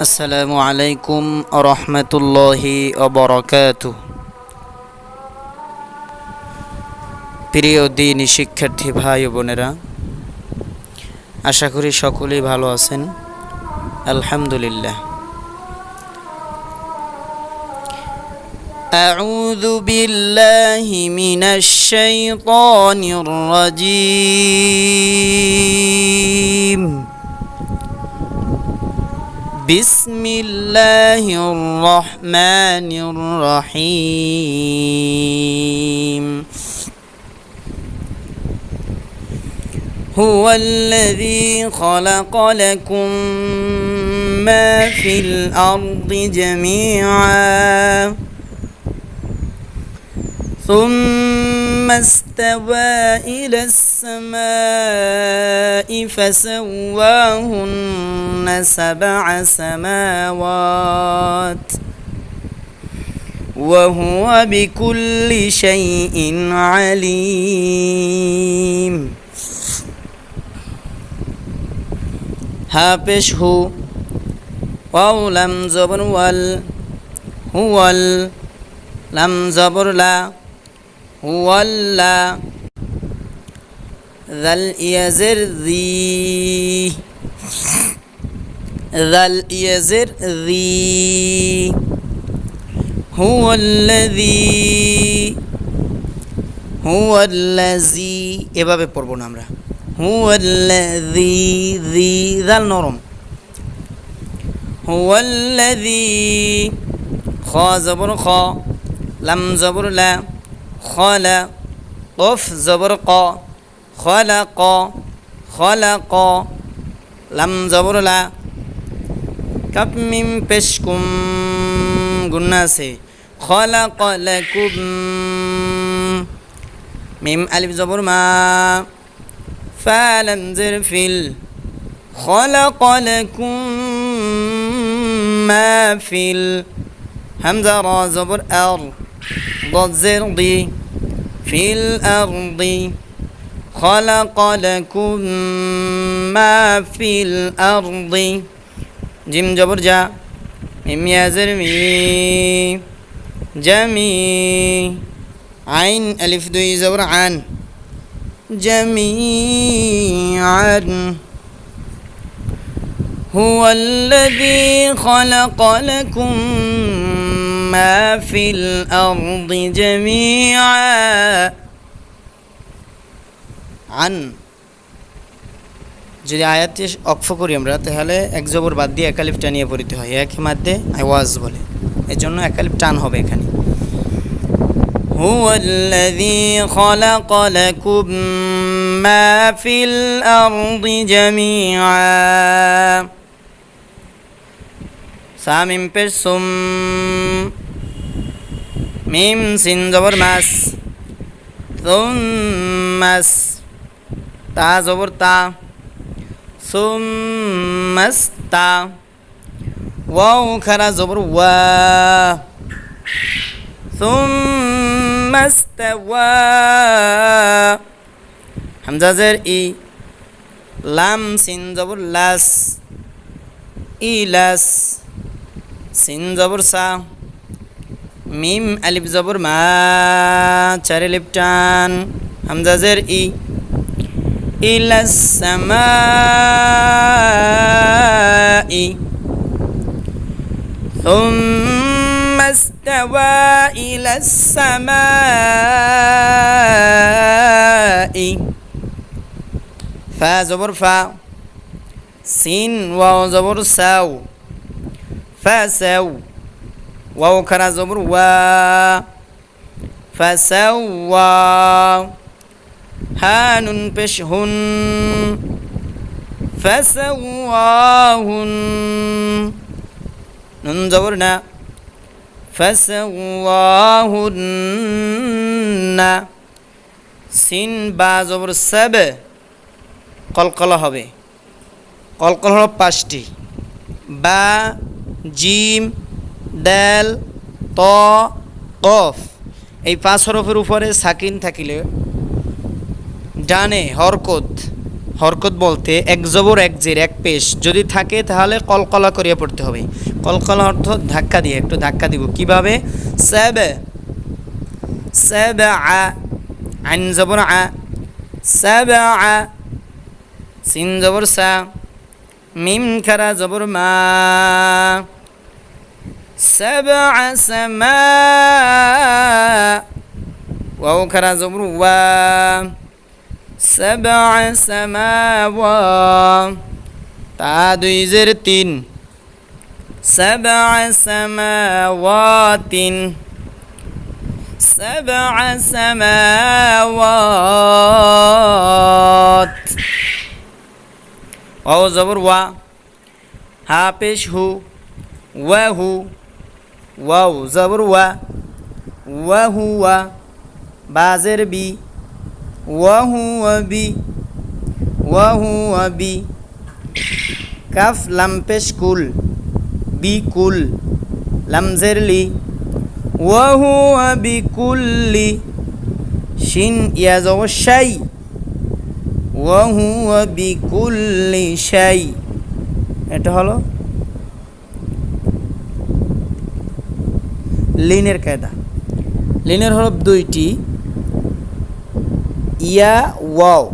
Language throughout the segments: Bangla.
আসসালামু আলাইকুম রহমতুল্লাহি অবরকাত প্রিয় দিনী শিক্ষার্থী ভাই ও বোনেরা আশা করি সকলেই ভালো আছেন আলহামদুলিল্লাহ أعوذ بالله من الشيطان الرجيم بسم الله الرحمن الرحيم. هو الذي خلق لكم ما في الأرض جميعا ثم استوى إلى السماء فسواهن سبع سماوات وهو بكل شيء عليم. هابش هو واو لم زبر وال هو لم زبر لا হুয়াল্লা ذل يزر ذي ذل يزر ذي هو الذي هو الذي এভাবে পড়বো না আমরা هو الذي ذي ذل নরম هو الذي خ زبر خ لم زبر لا خلا قف زبر ق خلق خلق لم زبر لا কাপ মিম পেশ কুম গুন্না আছে খলাক লাকুম মিম আলিফ জবর মা ফালাম জির ফিল خلق لكم ما في الهمزة را زبر أر ضد زر ضي في الأرض خلق لكم ما في الأرض. جيم جبر جا. ميم يا زرمي جمي عين ألف دوي زور عن. جميعا هو الذي خلق لكم ما في الأرض جميعا عن যদি আয়াতটি অক্ষ করি আমরা তাহলে এক জবর বাদ দিয়ে একালিফ টানিয়ে পড়িতে হয় এক মাধ্যে আওয়াজ বলে এর জন্য একালিফ টান হবে এখানে هو الذي خلق لكم ما في الأرض جميعا সামিম পেশ সুম মিম সিন জবর মাস মাস, তা জবর তা সুম্মাস্তা ওয়াও খারা জবর ওয়া সুম্মাস্তাওয়া হামজা জের ই, লাম সিন জবর লাস ইলাস সিন জবর সা মিম আলিফ জবর মা চারে লিপটান হামজা জের ই إلى السماء ثم استوى إلى السماء فا زبر فا سين واو زبر ساو فسو ওখানা জবর ওয়া ফাসাওয়া হানুন পেশ হুন ফাসাওয়াহুন নুন জবর না ফাসাওয়াহুন সিন বা জবর সাব কলকল হবে। কলকল হল পাঁচটি। বা, জিম দাল, ত, কফ। এই পাঁচ হরফের উপরে সাকিন থাকিলে ডানে হরকত হরকত বলতে এক জবর, এক জের, এক পেশ। যদি থাকে তাহলে কলকলা করিয়া পড়তে হবে। কলকলা অর্থ ধাক্কা দিয়ে, একটু ধাক্কা দিব। কীভাবে? স্যাবে স্যাবে আ আইন জবর, আ স্যাবে আ সিন জবর, সা, মিম খারা জবর, মা। سبع سماء. واو كرا زبروا سبع سماوات تا دوي زر سبع سماوات. سبع سماوات. واو زبر وا. ها پیش هو وهو ওয়াও জবর ওয়া ওয়াহুয়া বাজের বি বি কাফ লাম্পেশ কুল বি কুল লামজের লি ওয়াহুয়া বি কুল্লি শিন ইয়াজ অবশ্যাই ওয়াহুয়া বি কুল্লি শাই এটা হলো লিনের কায়দা। লিনের হরফ দুইটি, ইয়া, ওয়াও।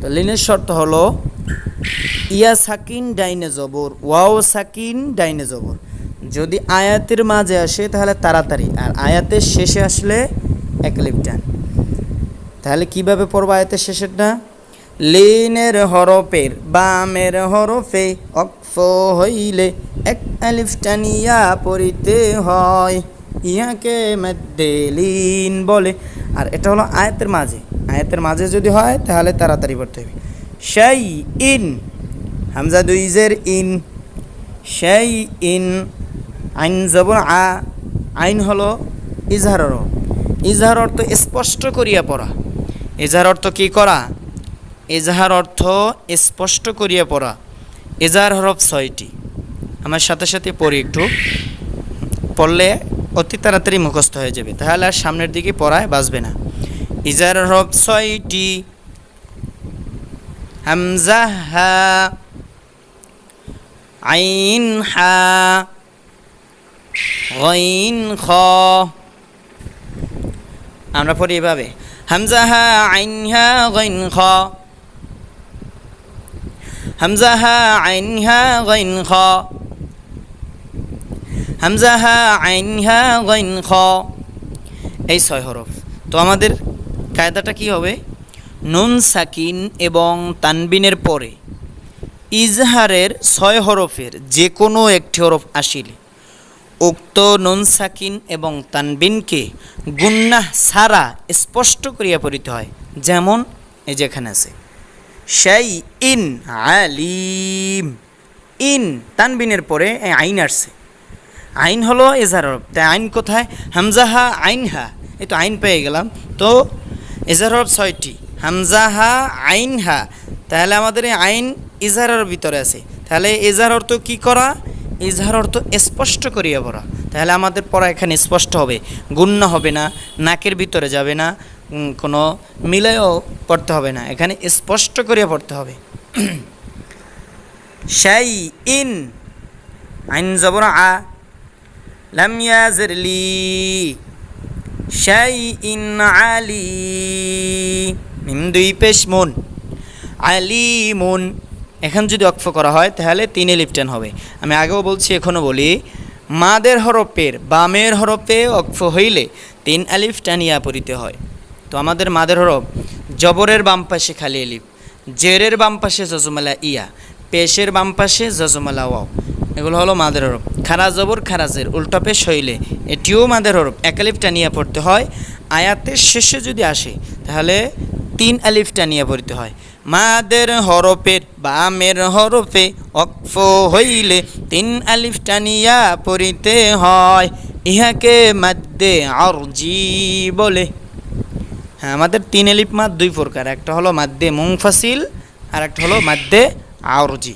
তো লিনের শর্ত হলো, ইয়া সাকিন, ডাইনে জবর। ওয়াও সাকিন, ডাইনে জবর। যদি আয়াতের মাঝে আসে, তাহলে তাড়াতাড়ি। আর আয়াতের শেষে আসলে এক লিপটান। তাহলে কীভাবে পড়ব আয়াতের শেষেরটা? লিনের হরফের বামের হরফে অক্ফ হইলে এক আলিফ টানিয়া পড়িতে হয়। ইহাকে মধ্যে লিন বলে। আর এটা হলো আয়াতের মাঝে। আয়াতের মাঝে যদি হয়, তাহলে তাড়াতাড়ি পড়তে হবে। সেই ইন। হামজা দুইজের ইন। সেই ইন। আইন জবর আ। আইন হলো ইজহার ইজহার অর্থ স্পষ্ট করিয়া পড়া। ইজহার অর্থ কি করা? এজাহার অর্থ স্পষ্ট করিয়া পড়া। এজাহার হরফ ছয়টি। আমার সাথে সাথে পড়ি একটু। পড়লে অতি তাড়াতাড়ি মুখস্থ হয়ে যাবে। তাহলে আর সামনের দিকে পড়ায় বাঁচবে না। ইজার হরফ ছয়টি। হামজা হা, আইন হা খ। আমরা পড়ি এভাবে। হামজা হা, আইন হা, গইন খ। হামজা হা আইন হা গইন খ হামজা হা আইন হা গইন খ এই ছয় হরফ। তো আমাদের কায়দাটা কি হবে? নুন সাকিন এবং তানবিনের পরে ইজহারের ছয় হরফের যে কোনো একটি হরফ আসিলে উক্ত নুন সাকিন এবং তানবিনকে গুন্নাহ সারা স্পষ্ট করিয়া পড়িতে হয়। যেমন এই যেখানে আছে। সেই ইন আলিম। ইন তানবিনের পরে আইন আসছে। আইন হলো এজার হরফ তাই আইন কোথায়? হামজাহা আইনহা। এই তো আইন পেয়ে গেলাম। তো এজার হরফ ছয়টি। হামজাহা আইনহা। তাহলে আমাদের এই আইন ইজহারের ভিতরে আছে। তাহলে এজার অর্থ কি করা? ইজহার অর্থ স্পষ্ট করিয়া পড়া। তাহলে আমাদের পড়া এখানে স্পষ্ট হবে। গুণ্য হবে না, নাকের ভিতরে যাবে না কোনো মিলেও পড়তে হবে না। এখানে স্পষ্ট করিয়া পড়তে হবে। শাই ইন আইন জবর আ লাম ইয়াজির লি। ইন আলি মিম দুই পেশ মুন। আলিমুন। এখন যদি অক্ফ করা হয়, তাহলে তিনে লিপটেন হবে। আমি আগেও বলছি এখনও বলি, মাদের হরফের বামের হরফে অক্ফ হইলে তিন আলিফ টানিয়া পড়িতে হয়। তো আমাদের মাদের হরফ জবরের বাম পাশে খালি আলিফ জেরের বাম পাশে জজমালা ইয়া, পেশের বাম পাশে জজমালা ওয়াও। এগুলো হলো মাদের হরফ। খারা জবর খারাজের উল্টা পেশ হইলে এটিও মাদের হরফ। এক আলিফ টানিয়া পড়তে হয়। আয়াতের শেষে যদি আসে, তাহলে তিন আলিফ টানিয়া পড়তে হয়। মাদের হরফের বামের হরফে অক্ফ হইলে তিন আলিফ টানিয়া পড়িতে হয়। ইহাকে মাদ্দে আরজি বলে। হ্যাঁ আমাদের তিন আলিফ মাদ দুই প্রকার একটা হলো মাদ্দে মুংফাসিল আর একটা হলো মাদ্দে আরজি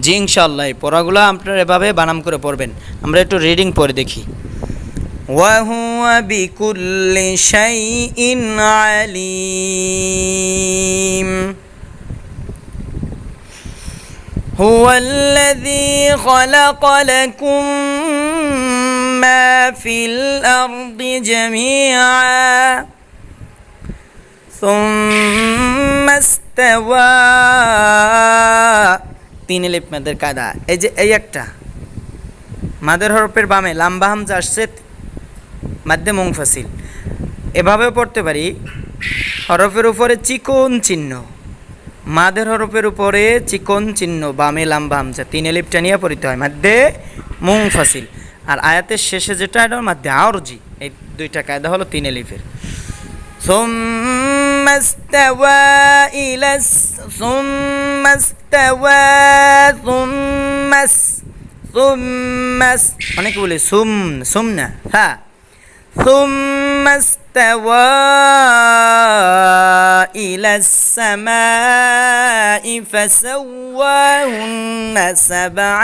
জি ইনশাল্লাহ এই পড়াগুলো আপনারা এভাবে বানাম করে পড়বেন আমরা একটু রিডিং পরে দেখি وهو بكل شيء عليم هو الذي خلق لكم ما في الأرض جميعا ثم استوى তিন লিপ মাদের কায়দা। এই যে, এই একটা। মাদের হরফের বামে লাম্বা হামজা আসছে মাধ্যে মুংফাসিল এভাবেও পড়তে পারি। হরফের উপরে চিকন চিহ্ন। মাদের হরফের উপরে চিকন চিহ্ন, বামে লাম্বা হামজা। তিন এলিপটা নিয়ে পড়িতে হয় মাধ্যে মুংফাসিল আর আয়াতের শেষে যেটা এটা মাধ্যে আরজি এই দুইটা কায়দা হলো তিন এলিফের। ثم استوى إلى الس- ثم استوى ثم اس- ثم اس- অনেকে বলে সুম সুম না হ্যাঁ ثم استوى إلى السماء فسواهن سبع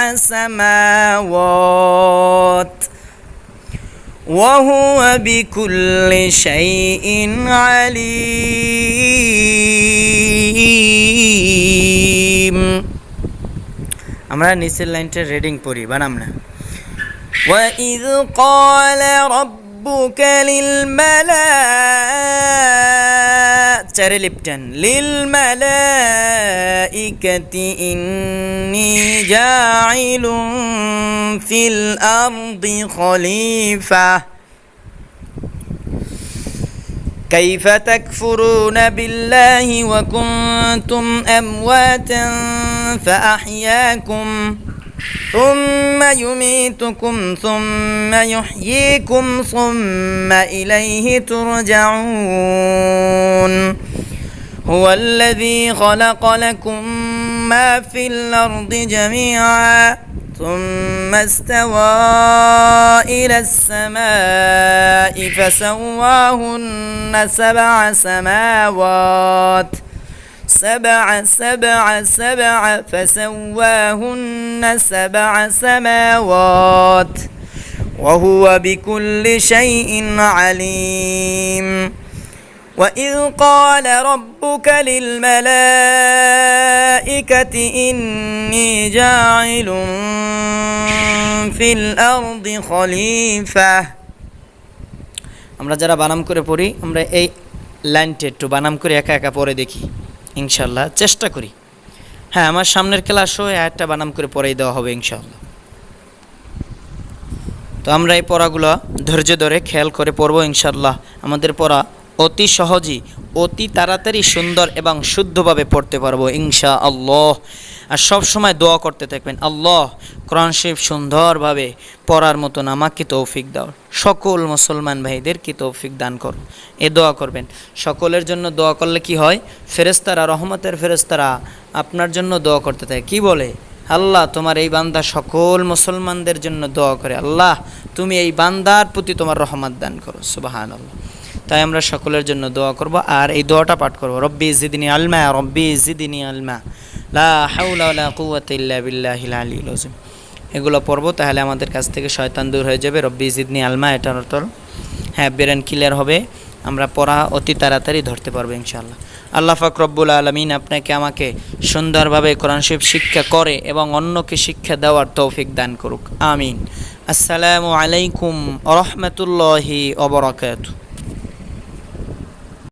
سماوات وهو بكل شيء عليم আমরা নিচের লাইনটা রিডিং পড়ি বানাম না وإذ قال ربك للملائكة. لبتن للملائكة إني جاعل في الأرض خليفة. كيف تكفرون بالله وكنتم أمواتا فأحياكم ۖ؟ ثم يميتكم ثم يحييكم ثم إليه ترجعون. هو الذي خلق لكم ما في الأرض جميعا ثم استوى إلى السماء فسواهن سبع سماوات. سبع سبع سبع فسواهن سبع سماوات وهو بكل شيء عليم وإذ قال ربك للملائكة إني جاعل في الأرض خليفة আমরা যারা বানাম করে পড়ি আমরা এই লাইনটা একটু বানাম করে একা একা পড়ে দেখি ইনশাল্লাহ, চেষ্টা করি। হ্যাঁ আমার সামনের ক্লাসও একটা বানাম করে পড়াই দেওয়া হবে ইনশাল্লাহ। তো আমরা এই পড়াগুলো ধৈর্য ধরে খেয়াল করে পড়ব ইনশাল্লাহ। আমাদের পড়া অতি সহজেই, অতি তাড়াতাড়ি সুন্দর এবং শুদ্ধভাবে পড়তে পারব ইনশা আল্লাহ আর সব সময় দোয়া করতে থাকবেন, আল্লাহ কোরআন শরীফ সুন্দরভাবে পড়ার মতন আমাকে তৌফিক দাও, সকল মুসলমান ভাইদেরকে তৌফিক দান করো, এ দোয়া করবেন। সকলের জন্য দোয়া করলে কি হয়? ফেরেস্তারা রহমতের ফেরেস্তারা আপনার জন্য দোয়া করতে থাকে। কি বলে? আল্লাহ তোমার এই বান্দা সকল মুসলমানদের জন্য দোয়া করে। আল্লাহ তুমি এই বান্দার প্রতি তোমার রহমত দান করো। সুবাহান আল্লাহ তাই আমরা সকলের জন্য দোয়া করব আর এই দোয়াটা পাঠ করব। রব্বি জিদিনী আলমা, রব্বি জিদিনী আলমা। লা এগুলো পড়ব, তাহলে আমাদের কাছ থেকে শয়তান দূর হয়ে যাবে। রব্বি জিদনি আলমা, এটার অর্থ হ্যাঁ ব্রেন ক্লিয়ার হবে, আমরা পড়া অতি তাড়াতাড়ি ধরতে পারব ইনশাআল্লাহ। আল্লাহ ফাক রব্বুল আলমিন আপনাকে আমাকে সুন্দরভাবে কোরআন শরীফ শিক্ষা করে এবং অন্যকে শিক্ষা দেওয়ার তৌফিক দান করুক। আমিন। আসসালামু আলাইকুম রহমতুল্লাহি অবরাকাতু